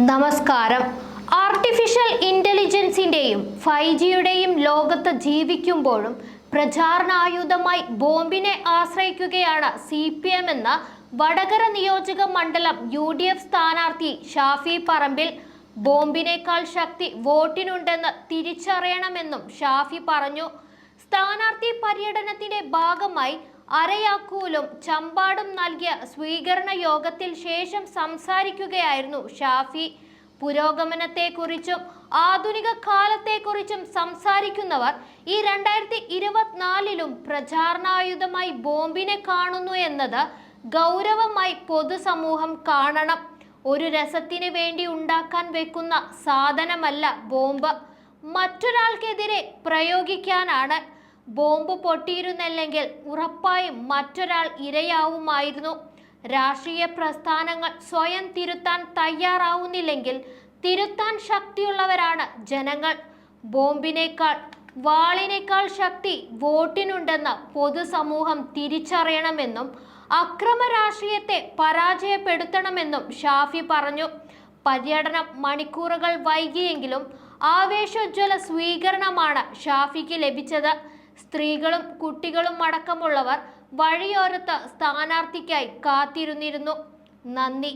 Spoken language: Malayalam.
നമസ്കാരം. ആർട്ടിഫിഷ്യൽ ഇന്റലിജൻസിന്റെയും ഫൈവ് ജിയുടെയും ലോകത്ത് ജീവിക്കുമ്പോഴും പ്രചാരണായുധമായി ബോംബിനെ ആശ്രയിക്കുകയാണ് സി പി എം എന്ന വടകര നിയോജക മണ്ഡലം യു ഡി എഫ് സ്ഥാനാർത്ഥി ഷാഫി പറമ്പിൽ. ബോംബിനേക്കാൾ ശക്തി വോട്ടിനുണ്ടെന്ന് തിരിച്ചറിയണമെന്നും ഷാഫി പറഞ്ഞു. സ്ഥാനാർത്ഥി പര്യടനത്തിന്റെ ഭാഗമായി അരയാക്കൂലും ചമ്പാടും നൽകിയ സ്വീകരണ യോഗത്തിൽ ശേഷം സംസാരിക്കുകയായിരുന്നു ഷാഫി. പുരോഗമനത്തെക്കുറിച്ചും ആധുനിക കാലത്തെക്കുറിച്ചും സംസാരിക്കുന്നവർ ഈ രണ്ടായിരത്തി ഇരുപത്തിനാലിലും പ്രചാരണായുധമായി ബോംബിനെ കാണുന്നു എന്നത് ഗൗരവമായി പൊതുസമൂഹം കാണണം. ഒരു രസത്തിന് വേണ്ടി ഉണ്ടാക്കാൻ വെക്കുന്ന സാധനമല്ല ബോംബ്. മറ്റൊരാൾക്കെതിരെ പ്രയോഗിക്കാനാണ് ബോംബ് പൊട്ടിയിരുന്നില്ലെങ്കിൽ ഉറപ്പായും മറ്റൊരാൾ ഇരയാവുമായിരുന്നു. രാഷ്ട്രീയ പ്രസ്ഥാനങ്ങൾ സ്വയം തിരുത്താൻ തയ്യാറാവുന്നില്ലെങ്കിൽ തിരുത്താൻ ശക്തിയുള്ളവരാണ് ജനങ്ങൾ. ബോംബിനേക്കാൾ വാളിനേക്കാൾ ശക്തി വോട്ടിനുണ്ടെന്ന് പൊതുസമൂഹം തിരിച്ചറിയണമെന്നും അക്രമ രാഷ്ട്രീയത്തെ പരാജയപ്പെടുത്തണമെന്നും ഷാഫി പറഞ്ഞു. പര്യടനം മണിക്കൂറുകൾ വൈകിയെങ്കിലും ആവേശോജ്വല സ്വീകരണമാണ് ഷാഫിക്ക് ലഭിച്ചത്. സ്ത്രീകളും കുട്ടികളും അടക്കമുള്ളവർ വഴിയോരത്ത് സ്ഥാനാർത്ഥിക്കായി കാത്തിരുന്നിരുന്നു. നന്ദി.